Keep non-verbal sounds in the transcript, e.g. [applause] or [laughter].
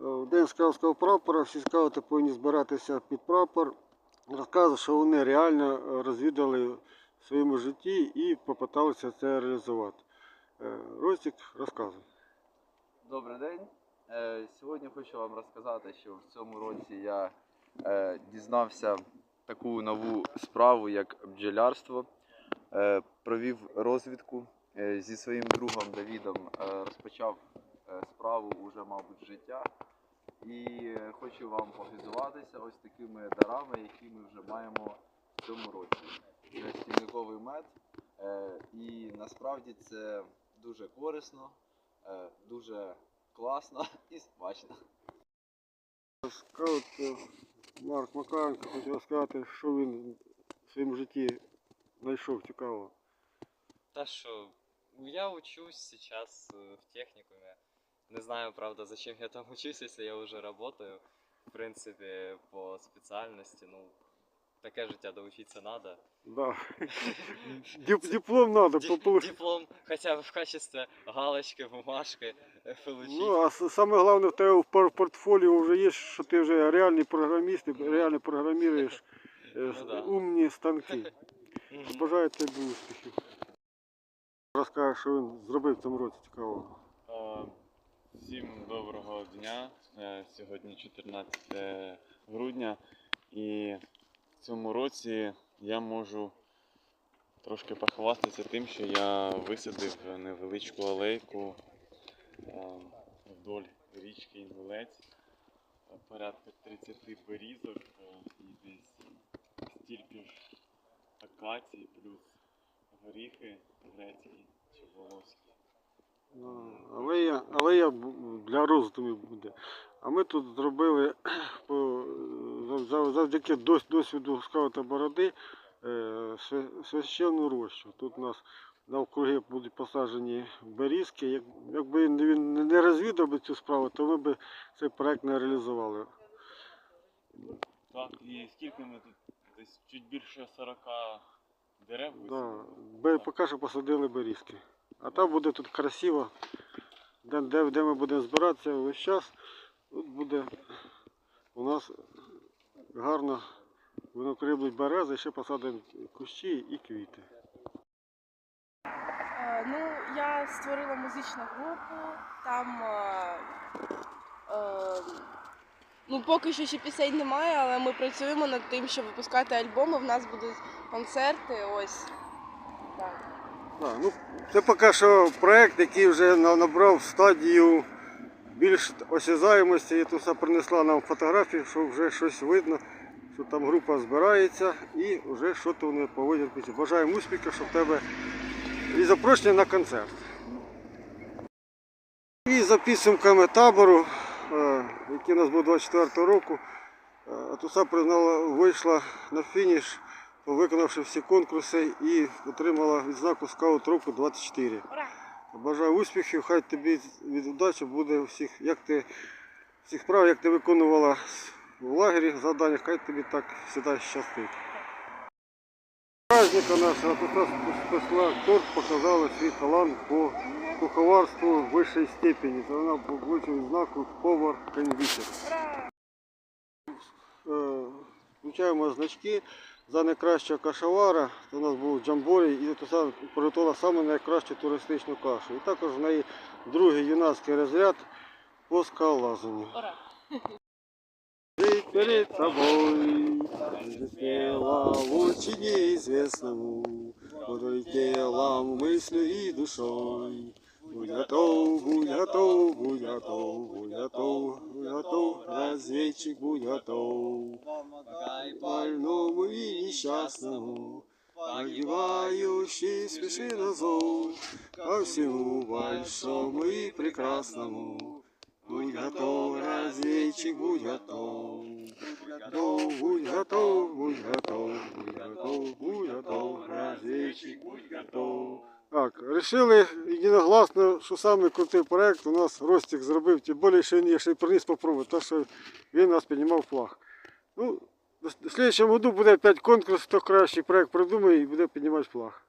в День скаутського прапора всі скаути повинні збиратися під прапор, розказувати, що вони реально е, розвідали в своєму житті і попиталися це реалізувати. Е, Ростик, розказуй. Добрий день. Е, Сьогодні хочу вам розказати, що в цьому році я дізнався таку нову справу, як бджолярство. Провів розвідку зі своїм другом Давідом, розпочав справу уже, мабуть, життя. І е, хочу вам похизуватися ось такими дарами, які ми вже маємо в цьому році. Це стільниковий мед. Е, І насправді це дуже корисно, е, дуже класно і смачно. Скаут е, Марк Макаренко хотів розказати, що він в своєму житті знайшов цікавого. Та что, я учусь э, в техникуме. Не знаю, правда, зачем я там учусь, если я уже работаю. В принципе, по специальности, ну, таке життя доучиться надо. Да. [laughs] Дип- Диплом надо Ди- получить. диплом хотя бы в качестве галочки, бумажки э, получить. Ну, а с- саме головне в тебе в пор- портфоліо вже є, що ти вже реальний програміст, і реально програмуєш е, [laughs] Ну да. умні станки. [laughs] Мгм. Бажаю тобі успіхів. Розкажи, що він зробив в цьому році цікавого. Всім доброго дня. Е, Сьогодні 14 грудня, і в цьому році я можу трошки похвастатися тим, що я висадив невеличку алейку е, вдоль річки Інгулець. Е, Порядка 30 берізок і десь стільки ж акацій, плюс горіхи грецькі чи волоські. Ну, Алея, алея бу- для роздумів буде. А ми тут зробили [clears throat] по, за- за- завдяки досвіду скаута бороди е, священну рощу. Тут у нас навкруги будуть посаджені берізки. Якби він не розвідав би цю справу, то ми б цей проект не реалізували. Так, і скільки ми тут? Десь чуть більше 40 дерев Да. Поки що посадили берізки. А там буде тут красиво, де, де, де ми будемо збиратися весь час. Тут буде у нас гарно винокріблять берези, ще посадимо кущі і квіти. Е, Ну, я створила музичну групу, там е, е, ну, поки що ще пісень немає, але ми працюємо над тим, щоб випускати альбоми. В нас будуть концерти. Ось. Да, ну, це поки що проект, який вже набрав стадію більш осязаємості. І тут все принесла нам фотографії, що вже щось видно, що там група збирається і вже щось вони пісню. Бажаємо успіху, щоб в тебе і запрошення на концерт. І за підсумками табору, е, який у нас був 24 року, е, Атуса признала, вийшла на фініш, виконавши всі конкурси і отримала відзнаку скаут року 24. Ура! Бажаю успіхів, хай тобі від удачі буде всіх, як ти всіх справ, як ти виконувала в лагері завдання, хай тобі так завжди щастить. Праздника нашого спасла торт, показала свій талант по куховарству вищої степені. Вона получила відзнаку повар кондитер. Включаємо значки за найкращого кашавара. Це у нас був Джамборі і приготувала саме найкращу туристичну кашу. І також в неї другий юнацький розряд по скалолазанню. Жить перед тобой, смело лучше неизвестному, Буду телом, мыслью и душой. Будь готов, будь готов, будь готов, будь готов, готов, разведчик, будь готов. Помогай больному и несчастному, Погибающий спеши на зов, Ко всему большому и прекрасному. Будь готов, разведчик, будь готов. Готов, будь готов, будь готов, будь готов, будь готов, разведчик, будь готов. Так, Рішили єдиногласно, що саме крутий проект у нас Ростик зробив, тим більше, що він ще й приніс попробувати, так що він нас піднімав флаг. Ну, в наступному году буде 5 конкурсів, хто кращий проект придумає і буде піднімати флаг.